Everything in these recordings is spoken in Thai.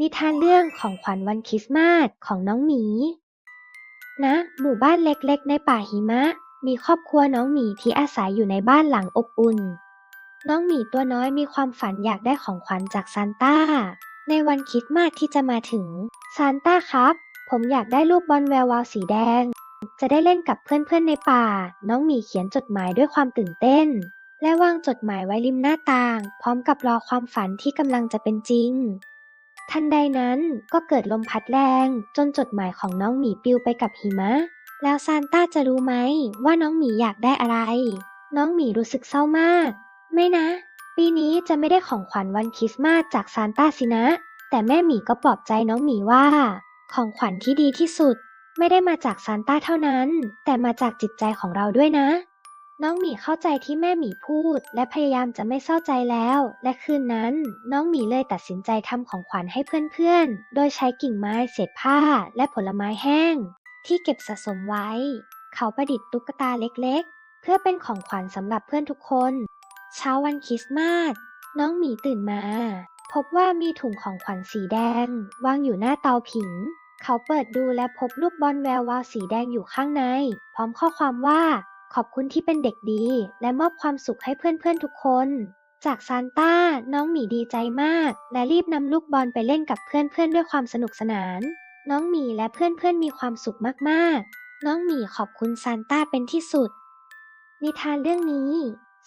นิทานเรื่องของขวัญวันคริสต์มาสของน้องหมีณหมู่บ้านเล็กๆ ในป่าหิมะ มีครอบครัวน้องหมีที่อาศัยอยู่ในบ้านหลังอบอุ่น น้องหมีตัวน้อยมีความฝันอยากได้ของขวัญจากซานต้า ในวันคริสต์มาสที่จะมาถึง ซานต้าครับ ผมอยากได้ลูกบอลแวววาวสีแดง จะได้เล่นกับเพื่อนๆในป่า น้องหมีเขียนจดหมายด้วยความตื่นเต้น และวางจดหมายไว้ริมหน้าต่าง พร้อมกับรอความฝันที่กำลังจะเป็นจริง ทันใดนั้นก็เกิดลมพัดแรงจนจดหมายของน้องหมีปลิวไปกับหิมะ แล้วซานต้าจะรู้ไหมว่าน้องหมีอยากได้อะไร น้องหมีรู้สึกเศร้ามาก ไม่นะ ปีนี้จะไม่ได้ของขวัญวันคริสต์มาสจากซานต้าสินะ แต่แม่หมีก็ปลอบใจน้องหมีว่า ของขวัญที่ดีที่สุด ไม่ได้มาจากซานต้าเท่านั้น แต่มาจากจิตใจของเราด้วยนะ น้องหมีเข้าใจที่แม่หมีพูด และพยายามจะไม่เศร้าใจแล้ว และคืนนั้น น้องหมีเลยตัดสินใจทำของขวัญให้เพื่อนๆ โดยใช้กิ่งไม้เศษผ้า และผลไม้แห้ง ที่เก็บสะสมไว้ เขาประดิษฐ์ตุ๊กตาเล็กๆ เพื่อเป็นของขวัญสำหรับเพื่อนทุกคน เช้าวันคริสต์มาสน้องหมีตื่นมา พบว่ามีถุงของขวัญสีแดง วางอยู่หน้าเตาผิง เขาเปิดดูและพบลูกบอลแวววาวสีแดงอยู่ข้างใน พร้อมข้อความว่า ขอบคุณที่เป็นเด็กดี และมอบความสุขให้เพื่อนๆทุกคน จากซานต้า น้องหมีดีใจมาก และรีบนำลูกบอลไปเล่นกับเพื่อนๆด้วยความสนุกสนาน น้องหมีและเพื่อนๆมีความสุขมากๆ น้องหมีขอบคุณซานต้าเป็นที่สุด นิทานเรื่องนี้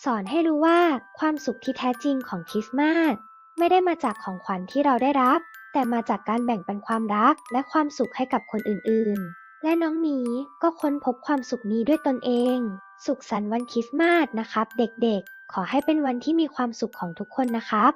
สอนให้รู้ว่าความสุขที่แท้จริงของคริสต์มาสไม่ได้มาจากของขวัญที่เราได้รับ แต่มาจากการแบ่งปันความรักและความสุขให้กับคนอื่นๆ และน้องหมีก็ค้นพบความสุขนี้ด้วยตนเอง สุขสันต์วันคริสต์มาสนะครับ เด็กๆ ขอให้เป็นวันที่มีความสุขของทุกคนนะครับ